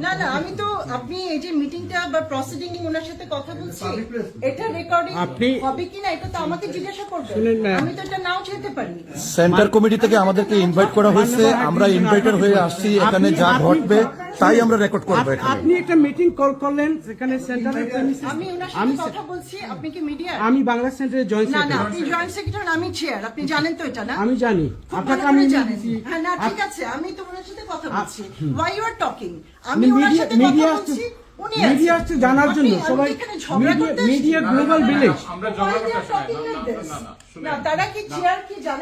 না না আমি তো আপনি এই যে মিটিংটা বা প্রসিডিং ওনার সাথে কথা বলছি এটা রেকর্ডিং আপনি- হবে কিনা এটা তো আমাকে জিজ্ঞাসা করবেন আমি তো এটা নাও যেতে পারি সেন্টার কমিটি থেকে আমাদেরকে ইনভাইট করা হয়েছে। আমরা ইনভাইটার হয়ে আসছি। এখানে যা ঘটবে তাই আমরা রেকর্ড করব এখানে। আপনি একটা মিটিং কল করলেন সেখানে সেন্টারের আমি ওনার সাথে কথা বলছি আপনি কি মিডিয়া আমি বাংলা সেন্টারে জয়েন্ট না না আপনি জয়েন্ট সেক্রেটারি আমি চেয়ার আপনি জানেন তো এটা না? আমি জানি। আপনাকে আমি জানি হ্যাঁ না ঠিক আছে আমি তো ওনার সাথে কথা বলছি। ওয়াই ইউ আর টকিং আমি উনার ওনার সাথে কথা বলছি। Media আসছে জানার জন্য সবাই না,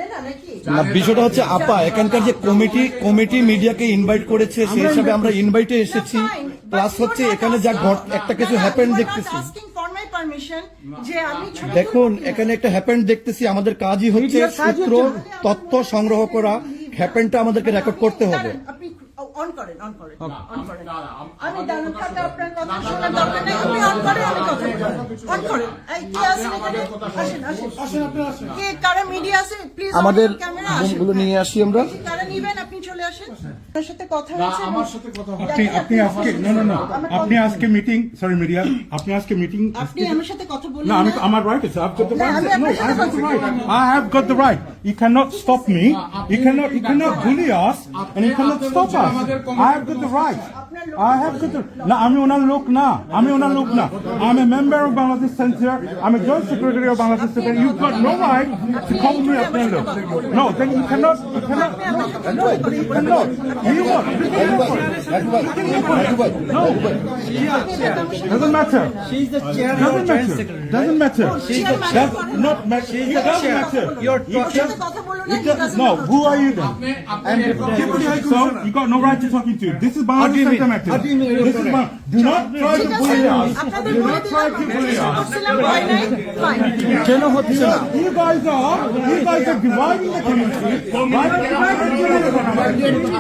না নাকি না বিষয়টা হচ্ছে আপা এখানকার যে কমিটি কমিটি মিডিয়াকে ইনভাইট করেছে সেই হিসাবে আমরা ইনভাইটে এসেছি প্লাস হচ্ছে এখানে যা একটা কিছু হ্যাপেন দেখতেছি দেখুন এখানে একটা হ্যাপেন দেখতেছি আমাদের কাজই হচ্ছে সূত্র তথ্য সংগ্রহ করা হ্যাপেনটা আমাদেরকে রেকর্ড করতে হবে অন করেন অন করেন অন করেন। আম- দাঁড়ান আপনার কথা শোনার দরকার নেই আপনি অন করেন আমি কথা অন করেন। এই কি আপনি আছে আমাদের এখানে? কথা আসেন আসেন। কে কারা মিডিয়া আছে? প্লিজ আমাদের ক্যামেরা আসেন। নিয়ে আসি আমরা। এই কারা নিবেন? আপনি চলে আসেন। আপনার সাথে কথা হয়েছে? আমার সাথে কথা আপনি আপনি আজকে না না না আপনি আজকে মিটিং সরি মিডিয়া আপনি আজকে মিটিং আপনি আমার সাথে কথা বললেন না আমি আমার রাইট আছে। I've got the না, right আমি no আপনার I সাথে have the কথা right বললাম। I have got the right you cannot stop me you cannot you cannot bully us and you cannot stop us I have got the right I have got the না আমি ওনার লোক না আমি ওনার লোক না I'm a member of Bangladesh Center I'm a joint secretary of Bangladesh Center you've got no right to call me a friend no then you cannot you cannot no you cannot you what no doesn't matter She's the chair doesn't matter. Doesn't matter. Does not matter. It doesn't matter. You're No, who are you then? আপনি Deputy High Commissioner. So you got no right to talking to. This is Center matter. This is Bang- Do not try to bully us. Do not try to bully us. করছিলাম ভয় নাই fine কেন হচ্ছে না You guys are, you guys are dividing the community. Why are you dividing the community?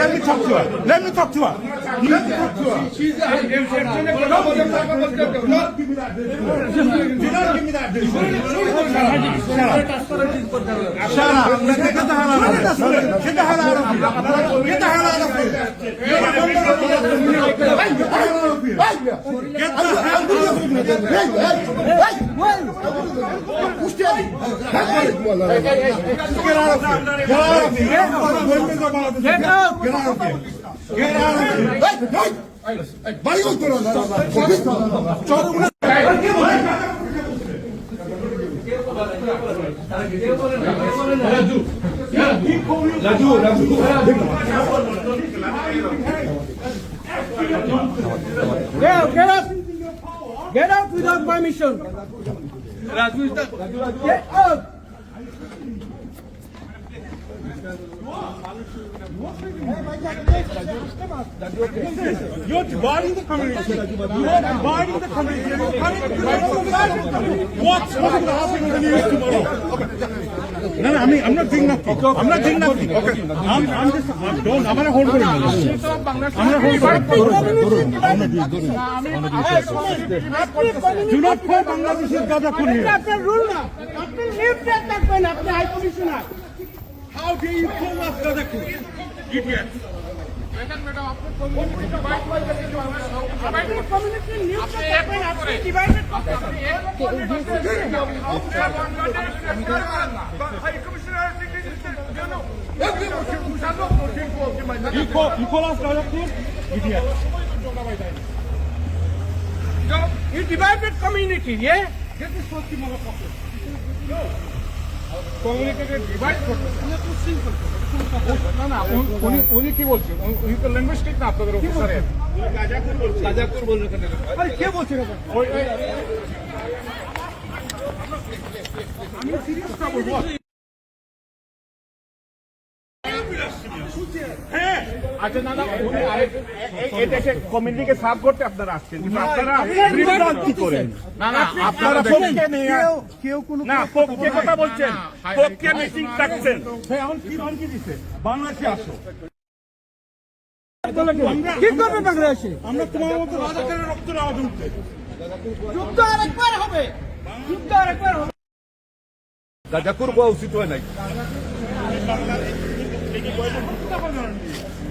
Let me talk to her. Let me talk to her. Here. Get the hell out of here. Get out without permission. Get out. You're dividing the community. You're dividing the community. You're coming to the. What's going to happen in the news tomorrow? No, no, I mean, I'm not doing nothing. I'm not doing nothing. Okay. I'm, I'm just, I'm, don't, I'm gonna hold for a minute. I'm gonna hold for a minute. Do not call Bangladesh's Gadapur here. আপনার rule না আপনি neutral থাকবেন আপনি high commissioner How dare you call us Gadapur? Idiot. আপনি community neutral থাকবেন আপনি divided You call, you divided community, yeah? Get this fucking motherfucker. Communicated divide করতে না না উনি- কি বলছেন? উনি- তো লিঙ্গুইস্টিক না আপনাদের অফিসারের। গাজাপুর বলছেন। আরে কে বলছে এরকম? আচ্ছা না উনি আরেক এটাকে কমিউনিটিকে সার্ভ করতে আপনারা আসছেন। কিন্তু আপনারা বিভ্রান্তি করেন। না না আপনারা পক্ষে নিয়ে না পক্ষে কথা বলছেন। পক্ষে মিটিং ডাকছেন। ভাই, এখন কি ধমকি দিছে? বাংলাদেশে আসো। কি? করবে বাংলাদেশে? আমরা তোমার মতো রাজাকারের রক্ত নেওয়া উঠতে। যুদ্ধ আরেকবার হবে। যুদ্ধ আরেকবার হবে। গাজাপুর হওয়া উচিত হয় নাই?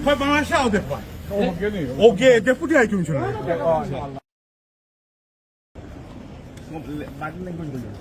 হয় বাংলাদেশে আও দেখবা ওকে নেই ওকে deputy high commissioner body language বলুন